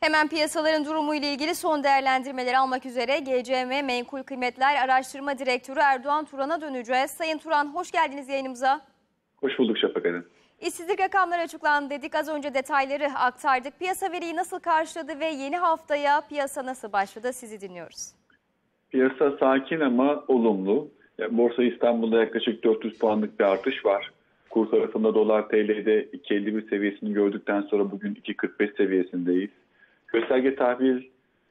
Hemen piyasaların durumu ile ilgili son değerlendirmeleri almak üzere GCM Menkul Kıymetler Araştırma Direktörü Erdoğan Turan'a döneceğiz. Sayın Turan hoş geldiniz yayınımıza. Hoş bulduk Şafak Hanım. İşsizlik rakamları açıklandı dedik. Az önce detayları aktardık. Piyasa veriyi nasıl karşıladı ve yeni haftaya piyasa nasıl başladı sizi dinliyoruz. Piyasa sakin ama olumlu. Borsa İstanbul'da yaklaşık 400 puanlık bir artış var. Kur tarafında dolar TL'de 2.51 seviyesini gördükten sonra bugün 2.45 seviyesindeyiz. Gösterge tahvil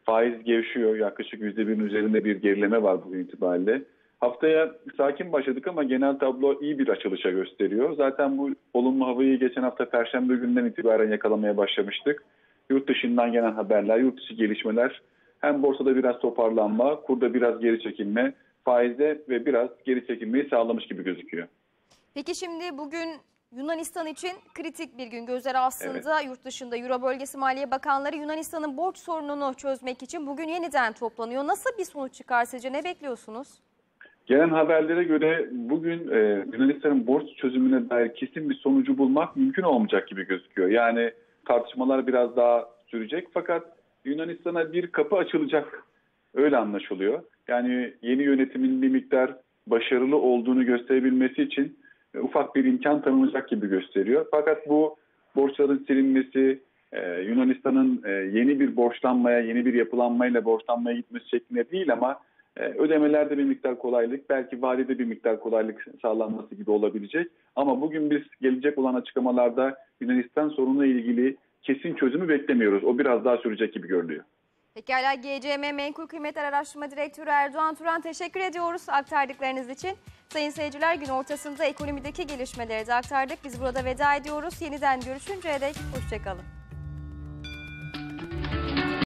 faiz gevşiyor. Yaklaşık %1'in üzerinde bir gerileme var bugün itibariyle. Haftaya sakin başladık ama genel tablo iyi bir açılışa gösteriyor. Zaten bu olumlu havayı geçen hafta Perşembe günden itibaren yakalamaya başlamıştık. Yurt dışından gelen haberler, yurt dışı gelişmeler hem borsada biraz toparlanma, kurda biraz geri çekilme, faizde ve biraz geri çekilmeyi sağlamış gibi gözüküyor. Peki şimdi bugün Yunanistan için kritik bir gün. Gözler aslında yurt dışında Euro Bölgesi Maliye Bakanları Yunanistan'ın borç sorununu çözmek için bugün yeniden toplanıyor. Nasıl bir sonuç çıkar sizce? Ne bekliyorsunuz? Gelen haberlere göre bugün e, Yunanistan'ın borç çözümüne dair kesin bir sonucu bulmak mümkün olmayacak gibi gözüküyor. Yani tartışmalar biraz daha sürecek fakat Yunanistan'a bir kapı açılacak öyle anlaşılıyor. Yani yeni yönetimin bir miktar başarılı olduğunu gösterebilmesi için ufak bir imkan tanınacak gibi gösteriyor. Fakat bu borçların silinmesi, e, Yunanistan'ın e, yeni bir borçlanmaya, yeni bir yapılanmayla borçlanmaya gitmesi şeklinde değil ama e, ödemelerde bir miktar kolaylık, belki vadede bir miktar kolaylık sağlanması gibi olabilecek. Ama bugün biz gelecek olan açıklamalarda Yunanistan sorununa ilgili kesin çözümü beklemiyoruz. O biraz daha sürecek gibi görünüyor. Pekala GCM Menkul Kıymetler Araştırma Direktörü Erdoğan Turan teşekkür ediyoruz aktardıklarınız için. Sayın seyirciler gün ortasında ekonomideki gelişmeleri de aktardık. Biz burada veda ediyoruz. Yeniden görüşünceye dek hoşçakalın.